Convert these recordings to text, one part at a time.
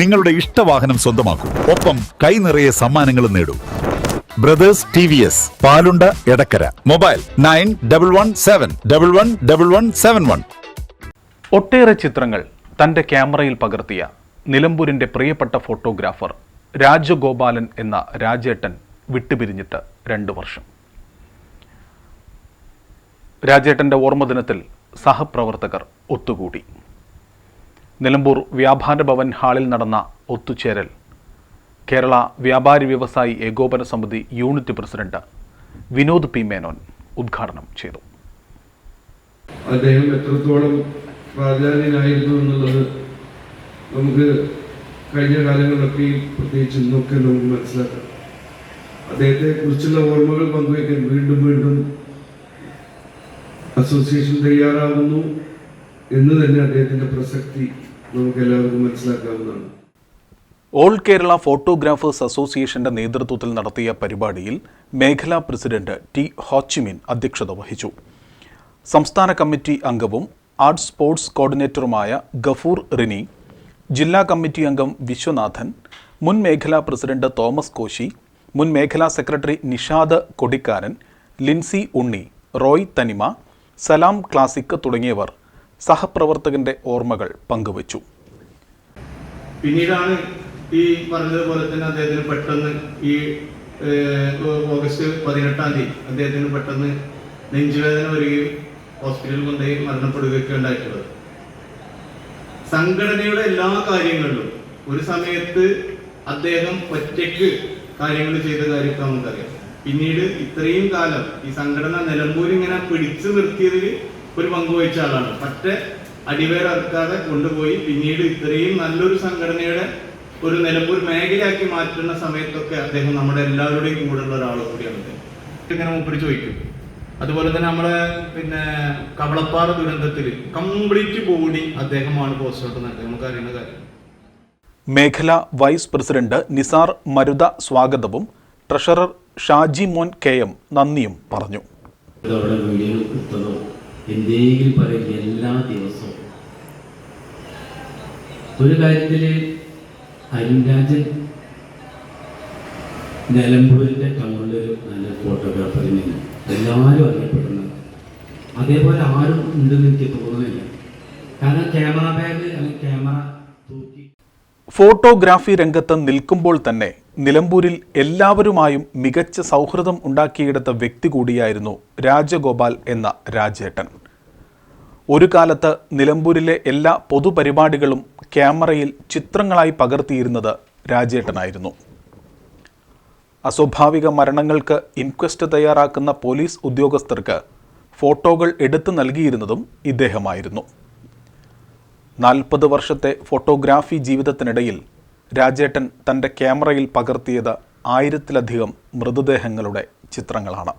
നിങ്ങളുടെ ഇഷ്ടവാഹനം സ്വന്തമാക്കൂ. ഒപ്പം കൈ നിറയെ സമ്മാനങ്ങളും നേടൂ. Brothers T V S Palunda Edakkara. Mobile nine double one seven double one double one seven one. ഒട്ടേറെ ചിത്രങ്ങൾ തന്റെ ക്യാമറയിൽ പകർത്തിയ നിലമ്പൂരിന്റെ പ്രിയപ്പെട്ട ഫോട്ടോഗ്രാഫർ രാജഗോപാലൻ എന്ന രാജേട്ടൻ വിട്ടുപിരിഞ്ഞിട്ട് രണ്ട് വർഷം. രാജേട്ടന്റെ ഓർമ്മദിനത്തിൽ സഹപ്രവർത്തകർ ഒത്തുകൂടി. നിലമ്പൂർ വ്യാപാര ഭവൻ ഹാളിൽ നടന്ന ഒത്തുചേരൽ. കേരള വ്യാപാരി വ്യവസായി ഏകോപന സമിതി unit president Vinod P. Menon ഉദ്ഘാടനം ചെയ്തു. അദ്ദേഹം എത്രത്തോളം പ്രാധാന്യനായിരുന്നു എന്നുള്ളത് നമുക്ക് കഴിഞ്ഞ കാലങ്ങളിലൊക്കെ പ്രത്യേകിച്ച് ഇന്നൊക്കെ നമുക്ക് മനസ്സിലാക്കാം. അദ്ദേഹത്തെ കുറിച്ചുള്ള ഓർമ്മകൾ പങ്കുവയ്ക്കാൻ വീണ്ടും വീണ്ടും അസോസിയേഷൻ തയ്യാറാവുന്നു. എന്ന് തന്നെ അദ്ദേഹത്തിന്റെ പ്രസക്തി നമുക്ക് എല്ലാവർക്കും മനസ്സിലാക്കാവുന്നതാണ്. ഓൾ കേരള ഫോട്ടോഗ്രാഫേഴ്സ് അസോസിയേഷന്റെ നേതൃത്വത്തിൽ നടത്തിയ പരിപാടിയിൽ മേഖലാ പ്രസിഡന്റ് ടി ഹോച്ചിമിൻ അധ്യക്ഷത വഹിച്ചു. സംസ്ഥാന കമ്മിറ്റി അംഗവും ആർട്സ് സ്പോർട്സ് കോർഡിനേറ്ററുമായ ഗഫൂർ റിനി ജില്ലാ കമ്മിറ്റി അംഗം വിശ്വനാഥൻ മുൻ മേഖലാ പ്രസിഡന്റ് തോമസ് കോശി മുൻ മേഖലാ സെക്രട്ടറി നിഷാദ് കൊടിക്കാരൻ ലിൻസി ഉണ്ണി റോയ് തനിമ സലാം ക്ലാസിക് തുടങ്ങിയവർ സഹപ്രവർത്തകന്റെ ഓർമ്മകൾ പങ്കുവച്ചു. പിന്നീടാണ് ഈ പറഞ്ഞതുപോലെ തന്നെ അദ്ദേഹത്തിന് പെട്ടെന്ന് ഈ ഓഗസ്റ്റ് പതിനെട്ടാം തീയതി അദ്ദേഹത്തിന് പെട്ടെന്ന് നെഞ്ചുവേദന വരികയും ഹോസ്പിറ്റലിൽ കൊണ്ടുപോയി മരണപ്പെടുകയൊക്കെ ഉണ്ടായിട്ടുള്ളത്. സംഘടനയുടെ എല്ലാ കാര്യങ്ങളിലും ഒരു സമയത്ത് അദ്ദേഹം ഒറ്റയ്ക്ക് കാര്യങ്ങൾ ചെയ്ത കാര്യമൊക്കെ നമുക്കറിയാം. പിന്നീട് ഇത്രയും കാലം ഈ സംഘടന നിലമ്പൂരിങ്ങനെ പിടിച്ചു നിർത്തിയതിൽ ഒരു പങ്കുവഹിച്ച ആളാണ്. പക്ഷേ അടിവേറക്കാതെ കൊണ്ടുപോയി പിന്നീട് ഇത്രയും നല്ലൊരു സംഘടനയുടെ ഒരു നിലമ്പൂർ മേഖലയാക്കി മാറ്റുന്ന സമയത്തൊക്കെ അദ്ദേഹം നമ്മുടെ എല്ലാവരുടെയും കൂടെയുള്ള ഒരാൾ കൂടിയാണ് അദ്ദേഹം. ഇങ്ങനെ മൂപ്പര് ചോദിക്കും. അതുപോലെ തന്നെ നമ്മളെ പിന്നെ കവളപ്പാറ ദുരന്തത്തിൽ കംപ്ലീറ്റ് ബോഡി അദ്ദേഹമാണ് പോസ്റ്റോട്ട് നടത്തിയത് നമുക്ക് അറിയുന്ന കാര്യം? മേഖല വൈസ് പ്രസിഡന്റ് നിസാർ മരുത സ്വാഗതവും ട്രഷറർ ഷാജി മോൻ കെ എം നന്ദിയും പറഞ്ഞു. എന്തെങ്കിലും പറയും എല്ലാ ദിവസവും. ഒരു കാര്യത്തിൽ അരുൺരാജൻ നിലമ്പൂരിന്റെ ടൗണിലൊരു നല്ല ഫോട്ടോഗ്രാഫറിൽ നിന്ന് എല്ലാവരും അറിയപ്പെടുന്നത് അതേപോലെ ആരും ഉണ്ടെന്ന് എനിക്ക് തോന്നുന്നില്ല. കാരണം ക്യാമറ ബാഗ് അല്ലെങ്കിൽ ക്യാമറ തൂക്കി ഫോട്ടോഗ്രാഫി രംഗത്ത് നിൽക്കുമ്പോൾ തന്നെ നിലമ്പൂരിൽ എല്ലാവരുമായും മികച്ച സൗഹൃദം ഉണ്ടാക്കിയെടുത്ത വ്യക്തി കൂടിയായിരുന്നു രാജഗോപാൽ എന്ന രാജേട്ടൻ. ഒരു കാലത്ത് നിലമ്പൂരിലെ എല്ലാ പൊതുപരിപാടികളും ക്യാമറയിൽ ചിത്രങ്ങളായി പകർത്തിയിരുന്നത് രാജേട്ടനായിരുന്നു. അസ്വാഭാവിക മരണങ്ങൾക്ക് ഇൻക്വസ്റ്റ് തയ്യാറാക്കുന്ന പോലീസ് ഉദ്യോഗസ്ഥർക്ക് ഫോട്ടോകൾ എടുത്തു നൽകിയിരുന്നതും ഇദ്ദേഹമായിരുന്നു. നാൽപ്പത് വർഷത്തെ ഫോട്ടോഗ്രാഫി ജീവിതത്തിനിടയിൽ രാജേട്ടൻ തന്റെ ക്യാമറയിൽ പകർത്തിയത് ആയിരത്തിലധികം മൃതദേഹങ്ങളുടെ ചിത്രങ്ങളാണ്.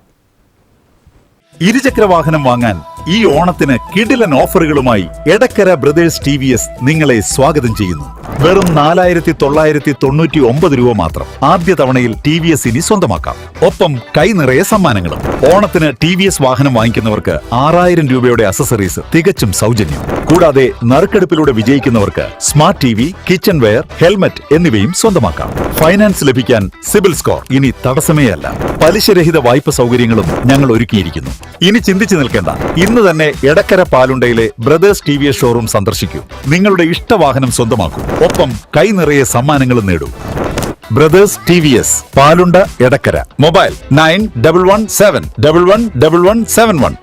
ഇരുചക്ര വാഹനം വാങ്ങാൻ ഈ ഓണത്തിന് കിടിലൻ ഓഫറുകളുമായി എടക്കര ബ്രദേഴ്സ് ടി നിങ്ങളെ സ്വാഗതം ചെയ്യുന്നു. വെറും നാലായിരത്തി തൊള്ളായിരത്തി തൊണ്ണൂറ്റി ഒമ്പത് രൂപ മാത്രം. ആദ്യ തവണയിൽ ടി വി എസ് ഇനി സ്വന്തമാക്കാം. ഒപ്പം കൈ നിറയെ സമ്മാനങ്ങളും. ഓണത്തിന് ടി വി എസ് വാഹനം വാങ്ങിക്കുന്നവർക്ക് ആറായിരം രൂപയുടെ അസസറീസ് തികച്ചും സൗജന്യം. കൂടാതെ നറുക്കെടുപ്പിലൂടെ വിജയിക്കുന്നവർക്ക് smart T V kitchen ware helmet എന്നിവയും സ്വന്തമാക്കാം. ഫൈനാൻസ് ലഭിക്കാൻ സിബിൽ സ്കോർ ഇനി തടസ്സമേ അല്ല. പലിശരഹിത വായ്പ സൗകര്യങ്ങളും ഞങ്ങൾ ഒരുക്കിയിരിക്കുന്നു. ഇനി ചിന്തിച്ചു നിൽക്കേണ്ട. ഇന്ന് തന്നെ Edakkara പാലുണ്ടയിലെ brothers T V S showroom സന്ദർശിക്കൂ. നിങ്ങളുടെ ഇഷ്ടവാഹനം സ്വന്തമാക്കൂ. ഒപ്പം കൈ നിറയെ സമ്മാനങ്ങളും നേടൂ. Brothers T V S Palunda Edakkara. Mobile nine double one seven double one double one seven one.